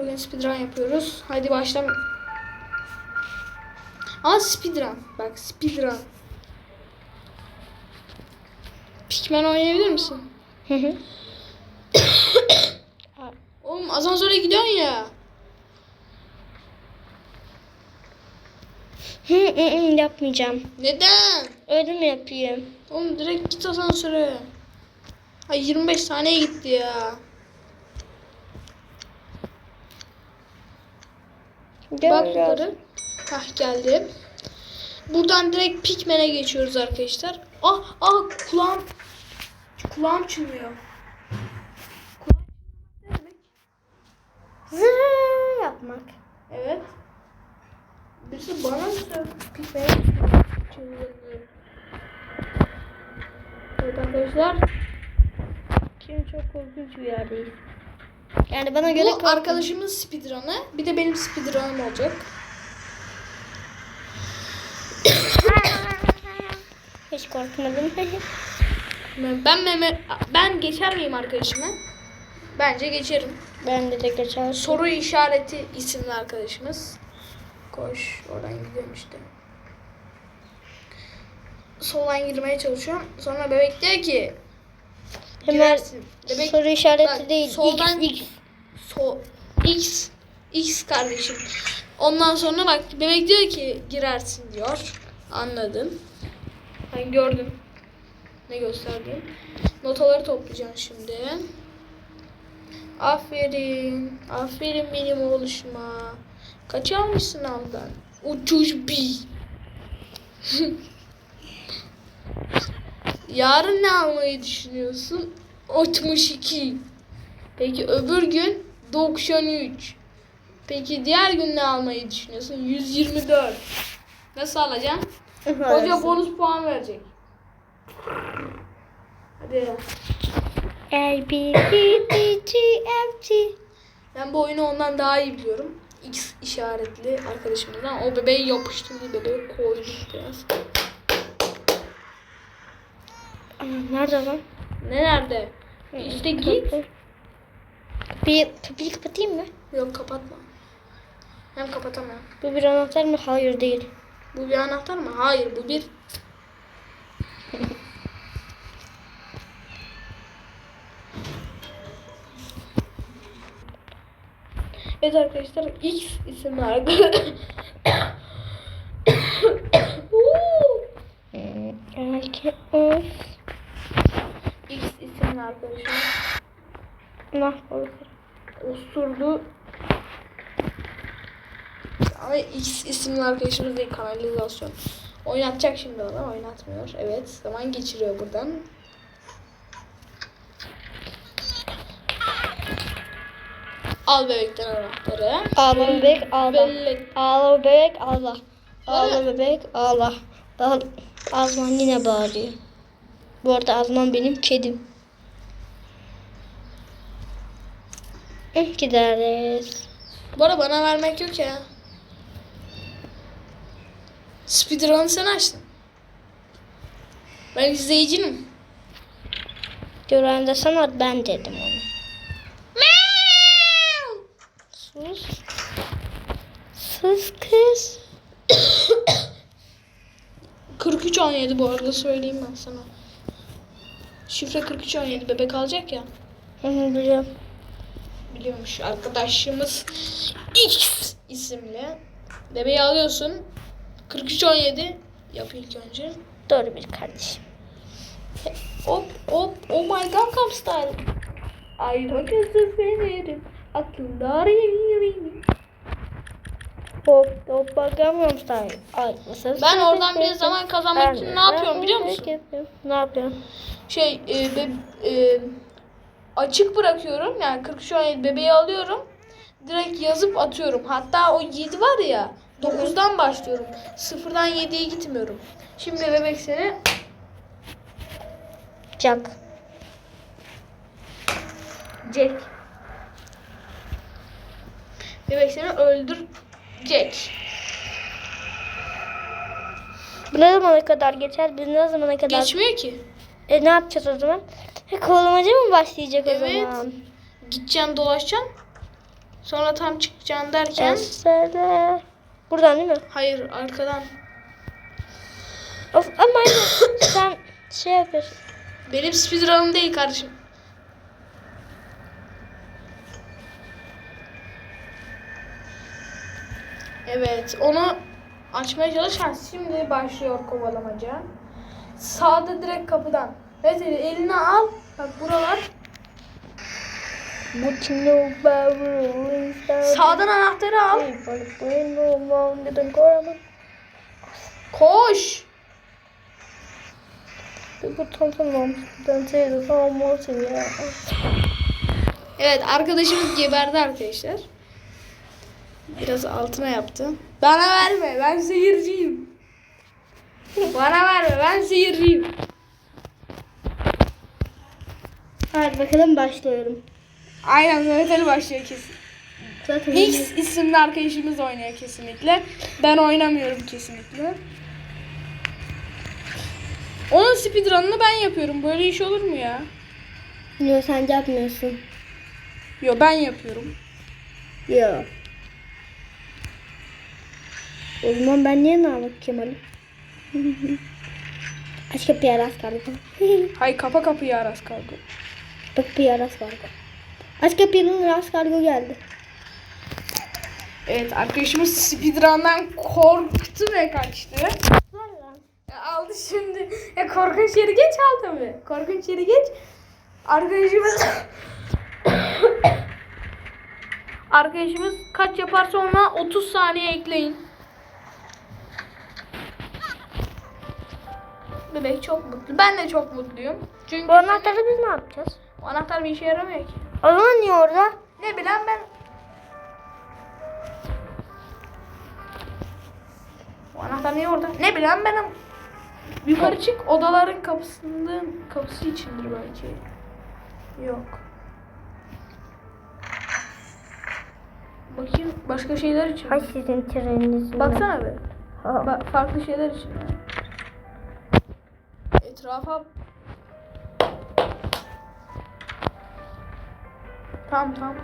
Bugün speedrun yapıyoruz. Haydi başlam. Ama speedrun. Bak speedrun. Pikmen oynayabilir misin? Hı hı. Oğlum asansöre gidiyorsun ya. Hı hı hı, yapmayacağım. Neden? Öyle mi yapayım? Oğlum direkt git asansöre. Ay 25 saniye gitti ya. Gel, Bak yukarı. Hah geldim. Buradan direkt Pikmen'e geçiyoruz arkadaşlar. Ah ah kulağım kulağım çınlıyor. Kulağım çınlamak ne demek? Zırr yapmak. Evet. Birisi bana mı? Pikmen'e çınlıyor. Evet arkadaşlar. Şimdi çok korkunç bir yerdeyiz. Yani bana göre Bu arkadaşımın speedrun'ı. Bir de benim speedrun'ım olacak. Hiç korkmadım. Ben Mehmet ben geçer miyim arkadaşımı? Bence geçerim. ben de de geçer. Soru işareti isimli arkadaşımız. Koş oradan gidiyorum işte. Soldan girmeye çalışıyorum. Sonra bebek diyor ki Hemen girersin. Soru işareti bak, değil. soldan- X, X. so, X X kardeşim. Ondan sonra bak bebek diyor ki girersin diyor. Anladım. Ben gördüm. Ne gösterdim. Notaları toplayacağım şimdi. Aferin. Aferin benim oğluşuma. Kaç almışsın sınavdan? Ucuz bir. Yarın ne almayı düşünüyorsun? 62. Peki öbür gün 93. Peki diğer gün ne almayı düşünüyorsun? 124. Nasıl alacaksın? Hoca bonus puan verecek. Hadi. A, B, C, D, G, F, G. Ben bu oyunu ondan daha iyi biliyorum. X işaretli arkadaşımızdan. O bebeği yapıştırdı. Bebeği koyduk biraz. Nerede lan? Ne nerede? İşte git. Bir kapıyı kapatayım mı? Yok kapatma. Hem kapatamıyorum. Bu bir anahtar mı? Hayır değil. Bu bir anahtar mı? Hayır bu bir. Evet arkadaşlar X isimli arkadaş. Erkek of. X isimli arkadaşım Mahvolur. Osurdu. Ama X isimli arkadaşımız değil kanalizasyon. Oynatacak şimdi ona oynatmıyor. Evet zaman geçiriyor buradan. Al bebekten anahtarı. Ağla bebek ağla. Belli. Ağla bebek ağla. Ağla bebek ağla. Ağla. Azman yine bağırıyor. Bu arada Azman benim kedim. Eh, Gideriz. Bu arada bana vermek yok ya. Speedrun'ı sen açtın. Ben izleyicinim. Gören de sana ben dedim onu. Sus. Sus kız. 4317 bu arada söyleyeyim ben sana. Şifre 4317 bebek alacak ya. Hı hı, biliyorum. Biliyormuş arkadaşımız X isimli. Bebeği alıyorsun. 4317 yap ilk önce. Doğru bir kardeşim. Hop hop oh my god style. Ay hakikaten benim. Aklımda arayayım. Hop hop bakamıyorum sen. Ay, Ben oradan bir zaman kazanmak için ne yapıyorum biliyor musun? Ne yapıyorum? Şey e, be- e, açık bırakıyorum. Yani 43 17 bebeği alıyorum. Direkt yazıp atıyorum. Hatta o 7 var ya 9'dan başlıyorum. 0'dan 7'ye gitmiyorum. Şimdi bebek seni Jack. Jack. Bebek seni öldürecek. Bu ne zamana kadar geçer? Biz ne zamana kadar? Geçmiyor ki. E ne yapacağız o zaman? E, kovalamaca mı başlayacak o Evet. zaman? Gideceksin dolaşacaksın. Sonra tam çıkacaksın derken Esere. Buradan değil mi? hayır arkadan. Of ama sen şey yapıyorsun. Benim speedrun'ım değil kardeşim. Evet onu açmaya çalış. Ha, Şimdi başlıyor kovalamaca. Sağda direkt kapıdan. Evet eli- eline al. Bak buralar. Sağdan anahtarı al. Koş. Evet arkadaşımız geberdi arkadaşlar. Biraz altına yaptı. Bana verme ben seyirciyim. Bana verme ben seyirciyim. Hadi bakalım başlıyorum. Aynen Mehmet Ali başlıyor kesin. Zaten X isimli arkadaşımız oynuyor kesinlikle. Ben oynamıyorum kesinlikle. Onun speedrun'ını ben yapıyorum. Böyle iş olur mu ya? Yok sen yapmıyorsun. Yo ben yapıyorum. Yok. O zaman ben niye ne alıp Kemal'i? Aç kapıyı aras kargo. Hay kapa kapıyı Aras kargo. Aras kargo. Aç kapıyı aras kargo geldi. Evet arkadaşımız speedrun'dan korktu ve kaçtı. Ya aldı şimdi. Ya korkunç yeri geç al tabii. Korkunç yeri geç. Arkadaşımız Arkadaşımız kaç yaparsa ona 30 saniye ekleyin. Bebek çok mutlu. Ben de çok mutluyum. Çünkü Bu anahtarı biz ne yapacağız? Anahtar bir işe yaramıyor ki. O zaman niye orada? Ne bileyim ben. O anahtar niye orada? Ne bileyim benim. Yukarı çık odaların kapısının kapısı içindir belki. Yok. Bakayım başka şeyler için. Hay sizin treniniz. Baksana be. Ba- farklı şeyler için. Etrafa Tamam tamam.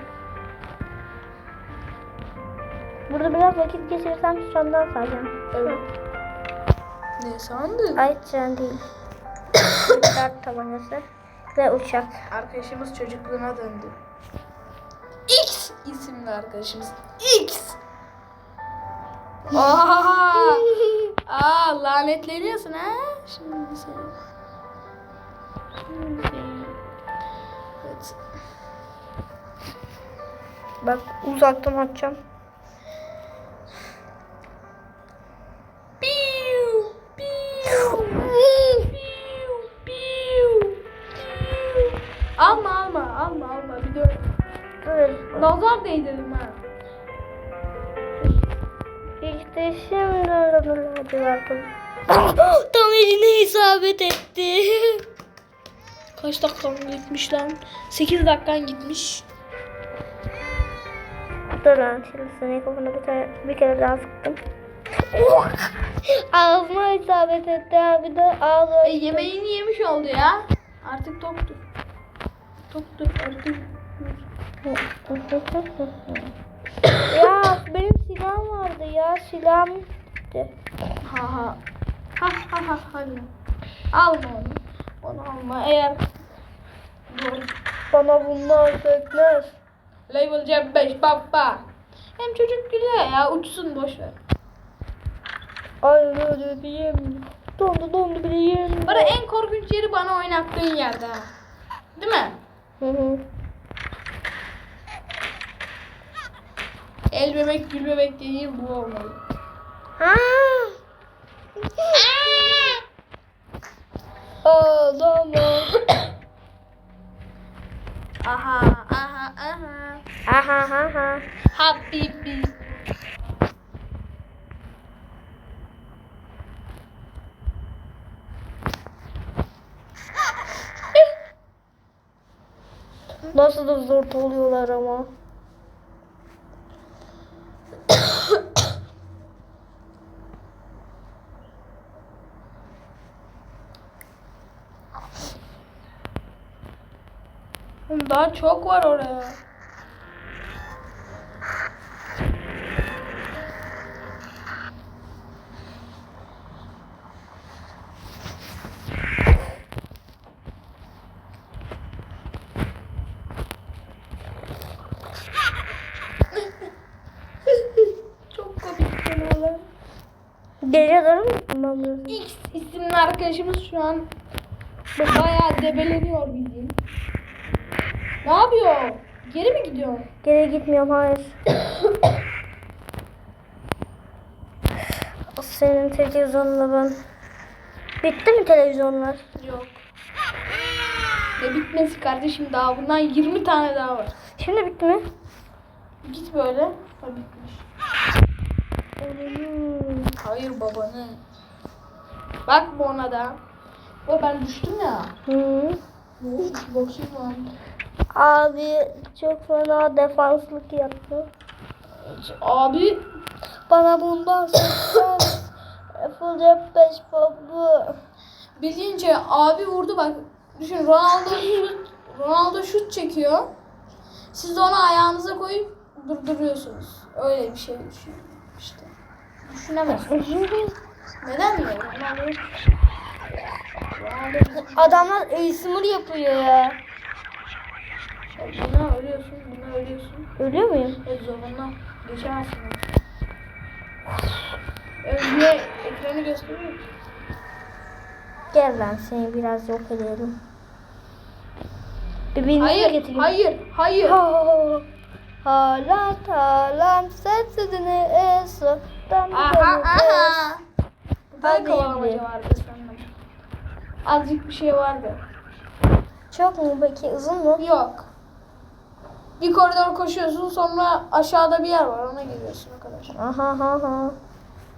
Burada biraz vakit geçirsem sondan sayacağım. Evet. Ne sandın? Ay tren değil. Dart tabancası ve uçak. Arkadaşımız çocukluğuna döndü. X isimli arkadaşımız. X. Aa, aa lanetleniyorsun ha? Şimdi sen. Şimdi sen. Evet. Bak uzaktan atacağım. Piu, piu, piu, piu, piu. Alma alma alma alma bir dur. Dur. Nazar değdirdim ha. İşte şimdi hadi bakalım. Tam eline isabet etti. Kaç dakikan gitmiş lan? 8 dakikan gitmiş. Dur lan şimdi seni kafana bir, tane, bir kere daha sıktım. Ağzıma isabet etti abi de ağzı. E, yemeğini yemiş oldu ya. Artık toktur. Toktur artık. ya benim silahım vardı ya silahım gitti. Ha ha. Ha ha ha hadi. Alma onu. Onu alma eğer. Bana bunlar sökmez. Level cep 5 baba. Hem çocuk gülüyor ya uçsun boş ver. Ay öyle diyeyim. Dondu dondu bileyim. Bana en korkunç yeri bana oynattığın yerde. Değil mi? Hı hı. El bebek gül bebek dediğin bu olmalı. Ha. Ağlama. Aha aha aha. Aha ha ha. Habibi. Nasıl da zor oluyorlar ama. Daha çok var oraya. Gece doğru mu? X isimli arkadaşımız şu an bayağı debeleniyor bildiğin. Ne yapıyor? Geri mi gidiyor? Geri gitmiyorum hayır. O Senin televizyonla ben. Bitti mi televizyonlar? Yok. Ne bitmesi kardeşim daha bundan 20 tane daha var. Şimdi bitti mi? Git böyle. Ha bitmiş. Hayır babanı. Bak bu ona da. O ben düştüm ya. Hı. Olmuş bakayım lan. Abi çok fena defanslık yaptı. Abi Bana bundan sonra Applejack 5 baba. bildiğince abi vurdu bak. Düşün Ronaldo şut, Ronaldo şut çekiyor. Siz de onu ayağınıza koyup durduruyorsunuz. Öyle bir şey düşün. İşte. Neden mi? Adamlar ASMR yapıyor ya. buna ölüyorsun, buna ölüyorsun. Ölüyor muyum? Evet zorunlu. Geçemezsin. Önce ekranı gösteriyor. Gel ben seni biraz yok edelim. Bebeğini Hayır, getireyim. hayır, hayır. Hala talam sensizini eso. Aha, aha. Da kovalamaca vardı sanırım. Azıcık bir şey vardı. Çok mu peki uzun mu? Yok. Bir koridor koşuyorsun sonra aşağıda bir yer var ona giriyorsun o kadar. Aha ha ha.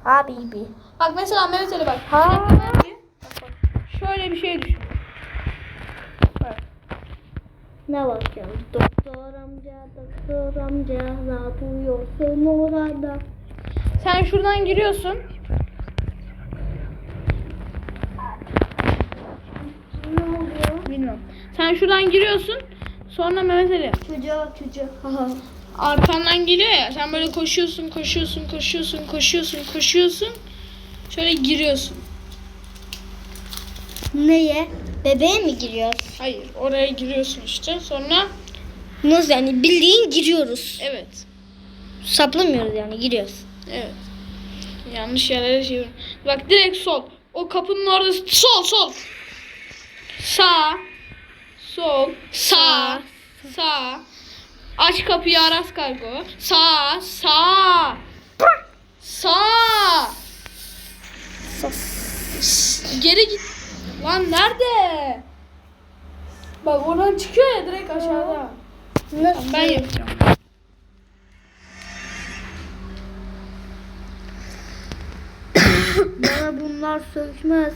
Abi bir. Bak mesela Mehmet Ali bak. Ha. Şöyle bir şey düşün. Bak. Ne bakıyorsun? Doktor amca, doktor amca ne yapıyorsun orada? Sen şuradan giriyorsun. Ne oluyor? Bilmiyorum. Sen şuradan giriyorsun. Sonra Mehmet Ali Çocuğa çocuğa. Ha. arkandan geliyor ya. Sen böyle koşuyorsun, koşuyorsun, koşuyorsun, koşuyorsun, koşuyorsun. Şöyle giriyorsun. Neye? Bebeğe mi giriyoruz? Hayır, oraya giriyorsun işte. Sonra Nasıl yani bildiğin giriyoruz. evet. Saplamıyoruz yani giriyoruz. Evet. Yanlış yerlere çevir. Bak direkt sol. O kapının orada sol sol. Sağ. Sol. Sağ. Sağ. Aç kapıyı Aras Kargo. Sağ. Sağ. Sağ. Geri git. Lan nerede? Bak oradan çıkıyor ya direkt aşağıda. Nasıl? Ben yapacağım. Bana bunlar sökmez.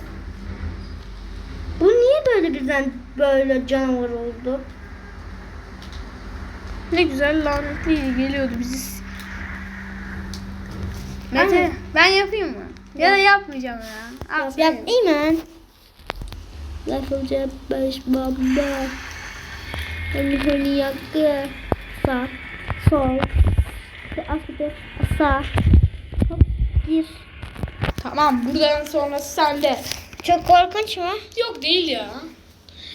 Bu niye böyle birden böyle canavar oldu? Ne güzel lanetliydi geliyordu bizi. Mete ben yapayım mı? Ya da yapmayacağım ya. Yap yap. Eymen. Lafılca beş baba. Hani hani yakkı. Sağ. Sol. Aslı. Sağ. Hop. Gir. Tamam buradan sonrası sende. Çok korkunç mu? Yok değil ya.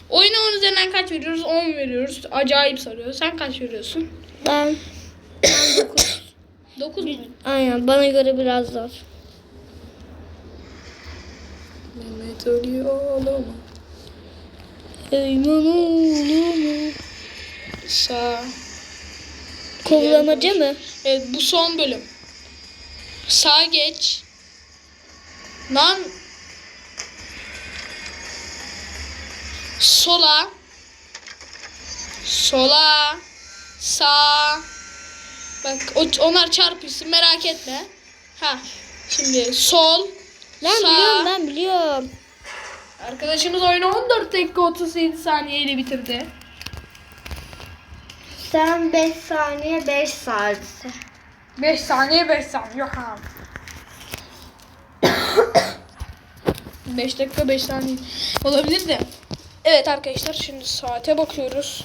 Oyuna 10 üzerinden kaç veriyoruz? 10 veriyoruz. Acayip sarıyor. Sen kaç veriyorsun? Ben 9 mu? aynen bana göre biraz zor. Mehmet ölüyor oğlum. Eymen oğlum. Sağ. Kovalamacı mı? Evet bu son bölüm. Sağa geç. Lan. Sola. Sola. Sağ. Bak onlar çarpışsın merak etme. Ha. Şimdi sol. Lan sağ. biliyorum ben biliyorum. Arkadaşımız oyunu 14 dakika 37 saniyeyle bitirdi. Sen 5 saniye 5 saat. 5 saniye 5 saniye yok abi. 5 dakika 5 saniye olabilir de. Evet arkadaşlar şimdi saate bakıyoruz.